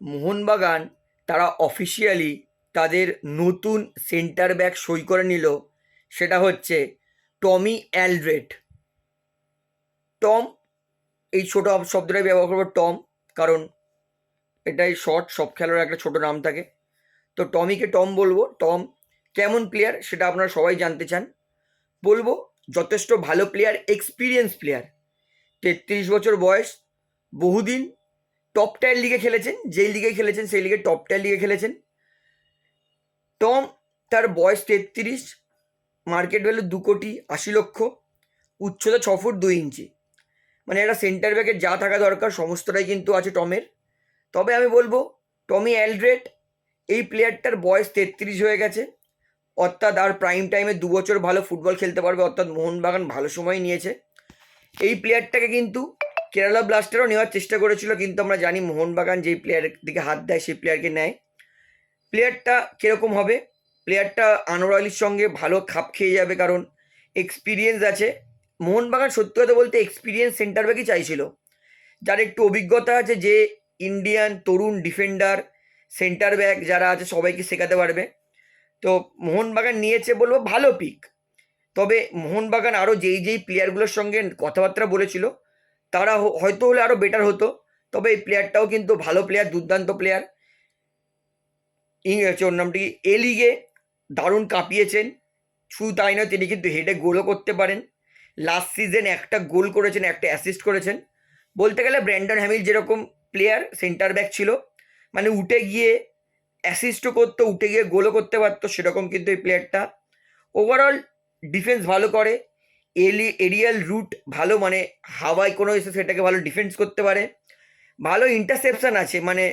মোহনবাগান, তারা অফিসিয়ালি তাদের নতুন সেন্টার ব্যাক সই করে নিল। সেটা হচ্ছে টমি অ্যালড্রেট টম, এই ছোটো শব্দটাই ব্যবহার করব, টম, কারণ এটাই শর্ট সব খেলোয়াড় একটা ছোট নাম থাকে। তো টমিকে টম বলব, টম কেমন প্লেয়ার সেটা আপনারা সবাই জানতে চান। বলব, যথেষ্ট ভালো প্লেয়ার এক্সপিরিয়েন্স প্লেয়ার তেত্রিশ বছর বয়স, বহুদিন টপ টায়ার লিগে খেলেছেন, যেই লিগে খেলেছেন সেই লিগে টপ টায়ার লিগে খেলেছেন। টম, তার বয়স তেত্রিশ, মার্কেট ভ্যালু দু কোটি আশি লক্ষ, উচ্চতা ছ ফুট দুই ইঞ্চি। মানে একটা সেন্টার ব্যাকের যা থাকা দরকার, সমস্তটাই কিন্তু আছে টমের। তবে আমি বলব, টমি অ্যালড্রেট এই প্লেয়ারটার বয়স তেত্রিশ হয়ে গেছে। অর্থাৎ আর প্রাইম টাইমে দু বছর ভালো ফুটবল খেলতে পারবে, অর্থাৎ মোহনবাগান ভালো সময় নিয়েছে। এই প্লেয়ারটাকে কিন্তু কেরালা ব্লাস্টারও নেওয়ার চেষ্টা করেছিল, কিন্তু আমরা জানি মোহনবাগান যেই প্লেয়ারের দিকে হাত দেয়, সেই প্লেয়ারকে নেয়। প্লেয়ারটা কীরকম হবে? প্লেয়ারটা আনোয়ার আলীর সঙ্গে ভালো খাপ খেয়ে যাবে, কারণ এক্সপিরিয়েন্স আছে। মোহনবাগান সত্যি কথা বলতে এক্সপিরিয়েন্স সেন্টার ব্যাকই চাইছিল। যার একটু অভিজ্ঞতা আছে যে ইন্ডিয়ান তরুণ ডিফেন্ডার সেন্টার ব্যাক যারা আছে, সবাইকে শেখাতে পারবে। তো মোহনবাগান নিয়েছে বলব ভালো পিক তবে মোহনবাগান আরও যেই যেই প্লেয়ারগুলোর সঙ্গে কথাবার্তা বলেছিল তারা হয়তো হলে আরও বেটার হতো। তবে এই প্লেয়ারটাও কিন্তু ভালো প্লেয়ার দুর্দান্ত প্লেয়ার ওর নামটি এ লিগে দারুণ কাঁপিয়েছেন। শুধু তাই নয়, তিনি কিন্তু হেডে গোলও করতে পারেন। লাস্ট সিজন একটা গোল করেছেন, একটা অ্যাসিস্ট করেছেন। বলতে গেলে ব্র্যান্ডন হ্যামিল যেরকম প্লেয়ার সেন্টার ব্যাক ছিল। মানে উঠে গিয়ে অ্যাসিস্টও করতো, উঠে গিয়ে গোলও করতে পারতো, সেরকম কিন্তু এই প্লেয়ারটা ওভারঅল ডিফেন্স ভালো করে। এলি এরিয়াল রুট ভালো মানে হাওয়ায় কোনো এসে সেটাকে ভালো ডিফেন্স করতে পারে। ভালো ইন্টারসেপশন আছে মানে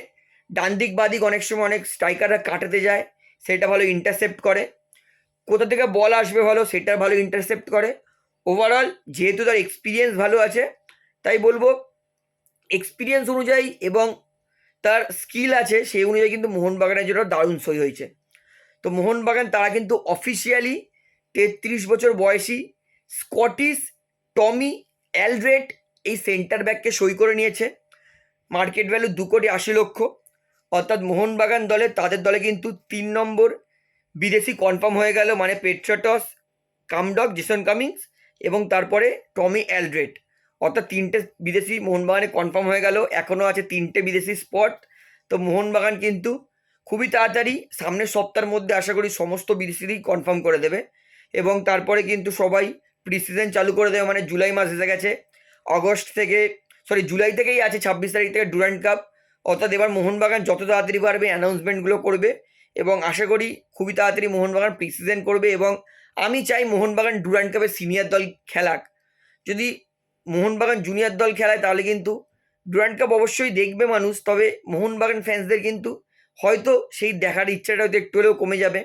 ডান দিক বাদিক অনেক সময় অনেক স্ট্রাইকাররা কাটাতে যায়, সেটা ভালো ইন্টারসেপ্ট করে। কোথা থেকে বল আসবে ভালো, সেটা ভালো ইন্টারসেপ্ট করে। ওভারঅল যেহেতু তার এক্সপিরিয়েন্স ভালো আছে, তাই বলব এক্সপিরিয়েন্স অনুযায়ী এবং তার স্কিল আছে, সেই অনুযায়ী কিন্তু মোহনবাগানের জন্য দারুণ সই হয়েছে। তো মোহনবাগান তারা কিন্তু অফিসিয়ালি তেত্রিশ বছর বয়সী স্কটিশ টমি অ্যালড্রেট এই সেন্টার ব্যাককে সই করে নিয়েছে। মার্কেট ভ্যালু দু কোটি আশি লক্ষ। অর্থাৎ মোহনবাগান দলে তাদের দলে কিন্তু তিন নম্বর। বিদেশি কনফার্ম হয়ে গেল মানে পেট্রাটস কামডক জেসন কামিংস এবং তারপরে টমি অ্যালড্রেট অর্থাৎ তিনটে বিদেশি মোহনবাগানে কনফার্ম হয়ে গেল। এখনও আছে তিনটে বিদেশি স্পট। তো মোহনবাগান কিন্তু খুবই তাড়াতাড়ি সামনের সপ্তাহের মধ্যে আশা করি সমস্ত বিদেশিরই কনফার্ম করে দেবে। এবং তারপরে কিন্তু সবাই প্রি সিজন চালু করে দেবে মানে জুলাই মাস এসে গেছে। অগস্ট থেকে সরি জুলাই থেকেই আছে ছাব্বিশ তারিখ থেকে ডুরান্ড কাপ অর্থাৎ এবার মোহনবাগান যত তাড়াতাড়ি পারবে অ্যানাউন্সমেন্টগুলো করবে এবং আশা করি খুবই তাড়াতাড়ি মোহনবাগান প্রি সিজন করবে এবং আমি চাই মোহনবাগান ডুরান্ড কাপের সিনিয়র দল খেলাক। যদি মোহনবাগান জুনিয়র দল খেলায় তাহলে কিন্তু ডুরান্ড কাপ অবশ্যই দেখবে মানুষ, তবে মোহনবাগান ফ্যান্সদের কিন্তু হয়তো সেই দেখার ইচ্ছাটা হয়তো একটু হলেও কমে যাবে।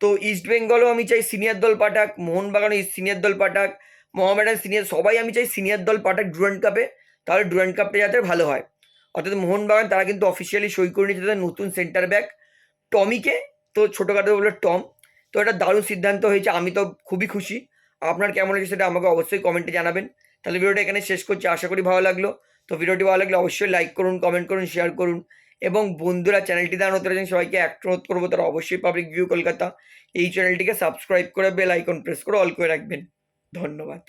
তো ইস্ট বেঙ্গলও আমি চাই সিনিয়র দল পাঠাক মোহনবাগানও সিনিয়র দল পাঠাক মোহামেডান সিনিয়র সবাই আমি চাই সিনিয়র দল পাঠাক ডুরান্ড কাপে তাহলে ডুরান্ড কাপটা যাতে ভালো হয়। অর্থাৎ মোহনবাগান তারা কিন্তু অফিসিয়ালি সই করে নিয়েছে তাদের নতুন সেন্টার ব্যাক টমিকে তো ছোটোখাটো বলে টম তো এটা দারুণ সিদ্ধান্ত হয়েছে, আমি তো খুবই খুশি। আপনার কেমন হয়েছে সেটা আমাকে অবশ্যই কমেন্টে জানাবেন। তাহলে ভিডিওটা এখানে শেষ করছি, আশা করি ভালো লাগল। তো ভিডিওটি ভালো লাগলে অবশ্যই লাইক করুন কমেন্ট করুন শেয়ার করুন। এবং বন্ধুরা চ্যানেলটি দান হতে রয়েছেন সবাইকে অনুরোধ করব, তারা অবশ্যই পাবলিক ভিউ কলকাতা এই চ্যানেলটিকে সাবস্ক্রাইব করে বেল আইকন প্রেস করে অল করে রাখবেন। ধন্যবাদ।